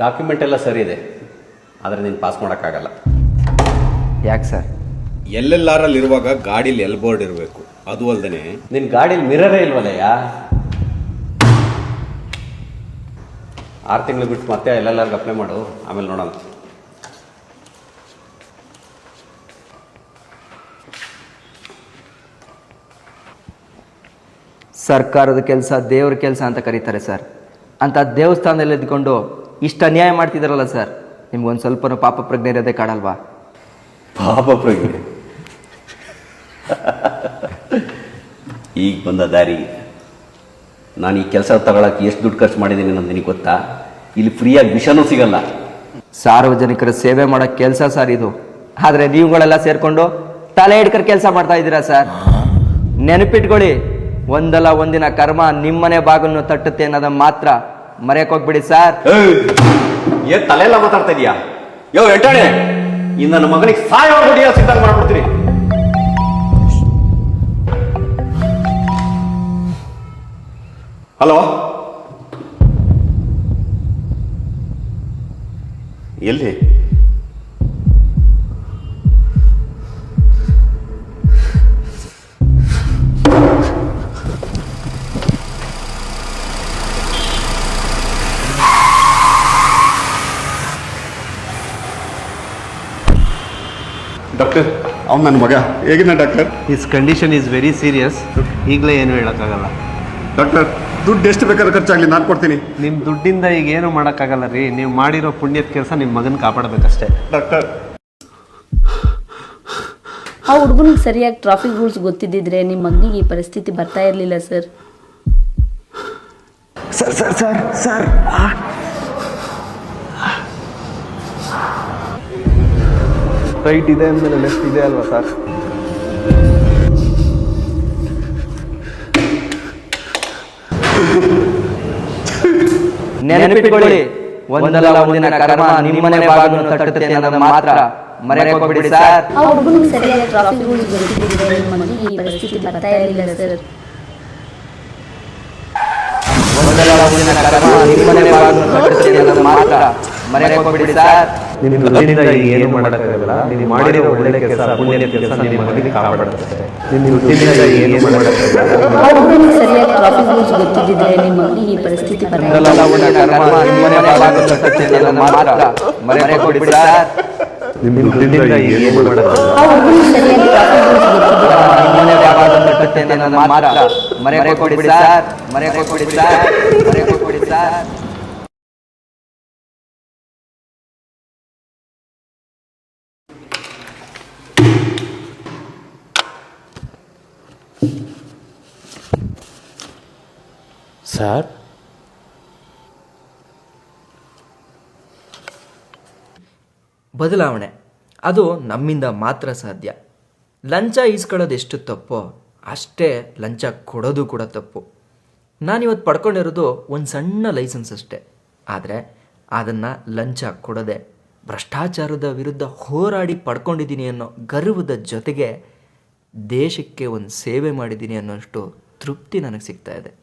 Document ಎಲ್ಲ ಸರಿ ಇದೆ. ಆದರೆ ನೀನು ಪಾಸ್ ಮಾಡೋಕ್ಕಾಗಲ್ಲ. ಯಾಕೆ ಸರ್? ಎಲ್ಲೆಲ್ಲಾರಲ್ಲಿರುವಾಗ ಗಾಡೀಲಿ ಎಲ್ ಬೋರ್ಡ್ ಇರಬೇಕು. ಅದು ಅಲ್ಲದೆ ನಿನ್ನ ಗಾಡೀಲಿ ಮಿರರೇ ಇಲ್ವಲ್ಲಯ್ಯ ಆರು ತಿಂಗಳು ಬಿಟ್ಟು ಮತ್ತೆ ಎಲ್ಲೆಲ್ಲರಿಗೂ ಅಪ್ಲೈ ಮಾಡು. ಆಮೇಲೆ ನೋಡೋಣ. ಸರ್ಕಾರದ ಕೆಲಸ ದೇವ್ರ ಕೆಲಸ ಅಂತ ಕರೀತಾರೆ ಸರ್. ಅಂತ ದೇವಸ್ಥಾನದಲ್ಲಿ ಇದ್ಕೊಂಡು ಇಷ್ಟ ಅನ್ಯಾಯ ಮಾಡ್ತಿದ್ದಾರಲ್ಲ ಸರ್. ನಿಮ್ಗೊಂದು ಸ್ವಲ್ಪನೂ ಪಾಪ ಪ್ರಜ್ಞೆ ಇರೋದೇ ಕಾಡಲ್ವಾ? ಪಾಪ ಪ್ರಜ್ಞೆ. ಈಗ ಬಂದ ದಾರಿ. ನಾನು ಈ ಕೆಲಸ ತಗೊಳಕ್ಕೆ ಎಷ್ಟು ದುಡ್ಡು ಖರ್ಚು ಮಾಡಿದ್ದೀನಿ ಅನ್ನೋದು ನಿನಗೆ ಗೊತ್ತಾ? ಇಲ್ಲಿ ಫ್ರೀಯಾಗಿ ವಿಷನೂ ಸಿಗಲ್ಲ. ಸಾರ್ವಜನಿಕರ ಸೇವೆ ಮಾಡೋ ಕೆಲಸ ಸರ್ ಇದು. ಆದರೆ ನೀವುಗಳೆಲ್ಲ ಸೇರಿಕೊಂಡು ತಲೆ ಹಿಡ್ಕರ್ ಕೆಲಸ ಮಾಡ್ತಾ ಇದ್ದೀರಾ ಸರ್? ನೆನಪಿಟ್ಕೊಳ್ಳಿ ಒಂದಲ್ಲ ಒಂದಿನ ಕರ್ಮ ನಿಮ್ಮನೆ ಬಾಗಿಲನ್ನು ತಟ್ಟುತ್ತೆ ಅನ್ನೋದನ್ನು ಮಾತ್ರ ಮರೆಯಕ್ ಹೋಗ್ಬಿಡಿ ಸರ್. ಏನ್ ತಲೆ ಎಲ್ಲ ಮಾತಾಡ್ತಾ ಇದೀಯಾ? ಯೋ ಎಂಟಾಣೆ ಇನ್ನು ನನ್ನ ಮಗನಿಗೆ ಸಾಯೋ ಹೊಡಿಯೋ ಸಿದ್ಧಾಂತ ಮಾಡ್ಬಿಡ್ತೀನಿ. ಹಲೋ? ಎಲ್ಲಿ? ಡಾಕ್ಟರ್ ಅವ್ನು ನನ್ನ ಮಗ. ಹೇಗಿನ doctor? His condition is very serious ಈಗಲೇ ಏನು ಹೇಳೋಕ್ಕಾಗಲ್ಲ. ಡಾಕ್ಟರ್ ದುಡ್ಡು ಎಷ್ಟು ಬೇಕಾದ್ರೂ ಖರ್ಚಾಗಲಿ ನಾನು ಕೊಡ್ತೀನಿ. ನಿಮ್ಮ ದುಡ್ಡಿಂದ ಈಗ ಏನು ಮಾಡೋಕ್ಕಾಗಲ್ಲ ರೀ. ನೀವು ಮಾಡಿರೋ ಪುಣ್ಯದ ಕೆಲಸ ನಿಮ್ಮ ಮಗನ ಕಾಪಾಡಬೇಕಷ್ಟೇ. ಡಾಕ್ಟರ್. ಆ ಹುಡುಗನಿಗೆ ಸರಿಯಾಗಿ ಟ್ರಾಫಿಕ್ ರೂಲ್ಸ್ ಗೊತ್ತಿದ್ದಿದ್ರೆ ನಿಮ್ಮ ಮಗನಿಗೆ ಈ ಪರಿಸ್ಥಿತಿ ಬರ್ತಾ ಇರಲಿಲ್ಲ sir sir sir sir sir right ಇದೆ ಅಂದಮೇಲೆ ಲೆಫ್ಟ್ ಇದೆ ಅಲ್ವಾ ಸರ್ ನೆನಪಿಟ್ಕೊಳ್ಳಿ ಒಂದಲ್ಲ ಒಂದಿನ ಕರ್ಮ ನಿಮ್ಮನೆ ಬಾಗಿಲು ತಟ್ಟುತ್ತೆ ಅನ್ನೋದನ್ನ ಮಾತ್ರ ಮರೆಯಕ್ಕೆ ಹೋಗ್ಬಿಡಿ ಸರ್. ಆ ಹುಡುಗನಿಗೆ ಗೊತ್ತಿದ್ದಿದ್ರೆ ಈ ಪರಿಸ್ಥಿತಿ ಬರ್ತಾ ಇರಲಿಲ್ಲ ಸರ್. ಒಂದಲ್ಲ ಒಂದಿನ ಕರ್ಮ ನಿಮ್ಮನೆ ಬಾಗಿಲು ತಟ್ಟುತ್ತೆ ಅನ್ನೋದನ್ನ ಮಾತ್ರ ಹೋಗ್ಬಿಡಿ ಸರ್. ನಿಮ್ಮ ಈಗ ಏನು ಮಾಡೋಕ್ಕಾಗಲ್ಲ. ನೀವು ಮಾಡಿರೋ ಒಳ್ಳೆ ಕೆಲಸ ಪುಣ್ಯದ ಕೆಲಸ ಮಗನಿಗೆ ಕಾಪಾಡುತ್ತೆ. ಏನು ಮಾಡೋಕ್ಕಾಗಲ್ಲ. ಸರಿಯಾಗಿ ಟ್ರಾಫಿಕ್ ರೂಲ್ಸ್ ಗೊತ್ತಿದ್ದಿದ್ರೆ ನಿಮ್ಮ ಮಗನಿಗೆ ಈ ಪರಿಸ್ಥಿತಿ ಬರಲ್ಲ. ಮರೆಯಕ್ ಹೋಗ್ಬಿಡಿ ಸರ್. ನಿಮ್ಮ ದುಡ್ಡಿಂದ ಏನು ಮಾಡೋಕ್ಕಾಗಲ್ಲ. ಸರಿಯಾಗಿ ರೂಲ್ಸ್ ಮರೆಯಕ್ ಸರ್. ಮರೆಯಕ್ ಹೋಗ್ಬಿಡಿ ಸರ್. ಮರೆಯಕ್ ಹೋಗ್ಬಿಡಿ ಸರ್. ಸರ್ ಬದಲಾವಣೆ. ಅದು ನಮ್ಮಿಂದ ಮಾತ್ರ ಸಾಧ್ಯ. ಲಂಚ ಈಸ್ಕೊಳ್ಳೋದು ಎಷ್ಟು ತಪ್ಪೋ, ಅಷ್ಟೇ ಲಂಚ ಕೊಡೋದು ಕೂಡ ತಪ್ಪು. ನಾನಿವತ್ತು ಪಡ್ಕೊಂಡಿರೋದು ಒಂದು ಸಣ್ಣ ಲೈಸೆನ್ಸ್ ಅಷ್ಟೇ. ಆದರೆ ಅದನ್ನು ಲಂಚ ಕೊಡದೆ ಭ್ರಷ್ಟಾಚಾರದ ವಿರುದ್ಧ ಹೋರಾಡಿ ಪಡ್ಕೊಂಡಿದ್ದೀನಿ ಅನ್ನೋ ಗರ್ವದ ಜೊತೆಗೆ ದೇಶಕ್ಕೆ ಒಂದು ಸೇವೆ ಮಾಡಿದ್ದೀನಿ ಅನ್ನೋಷ್ಟು ತೃಪ್ತಿ ನನಗೆ ಸಿಗ್ತಾ ಇದೆ.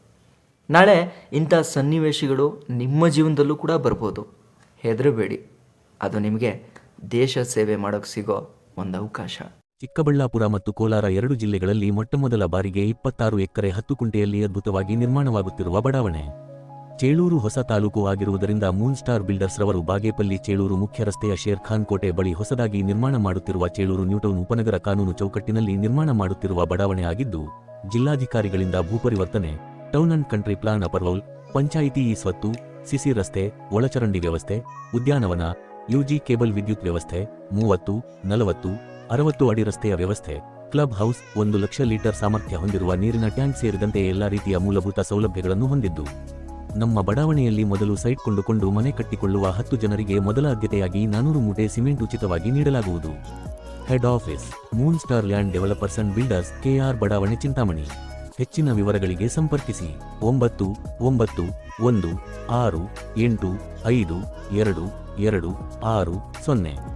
ನಾಳೆ ಇಂಥ ಸನ್ನಿವೇಶಗಳು ನಿಮ್ಮ ಜೀವನದಲ್ಲೂ ಕೂಡ ಬರ್ಬೋದು. ಹೆದರಬೇಡಿ. ಅದು ನಿಮಗೆ ದೇಶ ಸೇವೆ ಮಾಡೋಕೆ ಸಿಗೋ ಒಂದು ಅವಕಾಶ. ಚಿಕ್ಕಬಳ್ಳಾಪುರ ಮತ್ತು ಕೋಲಾರ ಎರಡು ಜಿಲ್ಲೆಗಳಲ್ಲಿ ಮೊಟ್ಟಮೊದಲ ಬಾರಿಗೆ ಇಪ್ಪತ್ತಾರು ಎಕರೆ ಹತ್ತು ಕುಂಟೆಯಲ್ಲಿ ಅದ್ಭುತವಾಗಿ ನಿರ್ಮಾಣವಾಗುತ್ತಿರುವ ಬಡಾವಣೆ. ಚೇಳೂರು ಹೊಸ ತಾಲೂಕು ಆಗಿರುವುದರಿಂದ ಮೂನ್ ಸ್ಟಾರ್ ಬಿಲ್ಡರ್ಸ್ ರವರು ಬಾಗೇಪಲ್ಲಿ ಚೇಳೂರು ಮುಖ್ಯ ರಸ್ತೆಯ ಶೇರ್ಖಾನ್ ಕೋಟೆ ಬಳಿ ಹೊಸದಾಗಿ ನಿರ್ಮಾಣ ಮಾಡುತ್ತಿರುವ ಚೇಳೂರು ನ್ಯೂಟೌನ್ ಉಪನಗರ ಕಾನೂನು ಚೌಕಟ್ಟಿನಲ್ಲಿ ನಿರ್ಮಾಣ ಮಾಡುತ್ತಿರುವ ಬಡಾವಣೆ ಆಗಿದ್ದು, ಜಿಲ್ಲಾಧಿಕಾರಿಗಳಿಂದ ಭೂಪರಿವರ್ತನೆ, town and country plan approval, panchayat ಈ ಸ್ವತ್ತು, ಸಿಸಿ ರಸ್ತೆ, ಒಳಚರಂಡಿ ವ್ಯವಸ್ಥೆ, ಉದ್ಯಾನವನ, ಯುಜಿ ಕೇಬಲ್ ವಿದ್ಯುತ್ ವ್ಯವಸ್ಥೆ, ಮೂವತ್ತು, ನಲವತ್ತು, ಅರವತ್ತು ಅಡಿ ರಸ್ತೆಯ ವ್ಯವಸ್ಥೆ, ಕ್ಲಬ್ ಹೌಸ್, ಒಂದು ಲಕ್ಷ ಲೀಟರ್ ಸಾಮರ್ಥ್ಯ ಹೊಂದಿರುವ ನೀರಿನ ಟ್ಯಾಂಕ್ ಸೇರಿದಂತೆ ಎಲ್ಲಾ ರೀತಿಯ ಮೂಲಭೂತ ಸೌಲಭ್ಯಗಳನ್ನು ಹೊಂದಿದ್ದು. ನಮ್ಮ ಬಡಾವಣೆಯಲ್ಲಿ ಮೊದಲು ಸೈಟ್ ಕೊಂಡುಕೊಂಡು ಮನೆ ಕಟ್ಟಿಕೊಳ್ಳುವ ಹತ್ತು ಜನರಿಗೆ ಮೊದಲ ಆದ್ಯತೆಯಾಗಿ ನಾನೂರು ಮೂಟೆ ಸಿಮೆಂಟ್ ಉಚಿತವಾಗಿ ನೀಡಲಾಗುವುದು. Head office moon star land developers and builders KR ಬಡಾವಣೆ ಚಿಂತಾಮಣಿ. ಹೆಚ್ಚಿನ ವಿವರಗಳಿಗೆ ಸಂಪರ್ಕಿಸಿ. ಒಂಬತ್ತು ಒಂಬತ್ತು, ಒಂದು, ಆರು, ಎಂಟು, ಐದು, ಎರಡು ಎರಡು, ಆರು, ಸೊನ್ನೆ.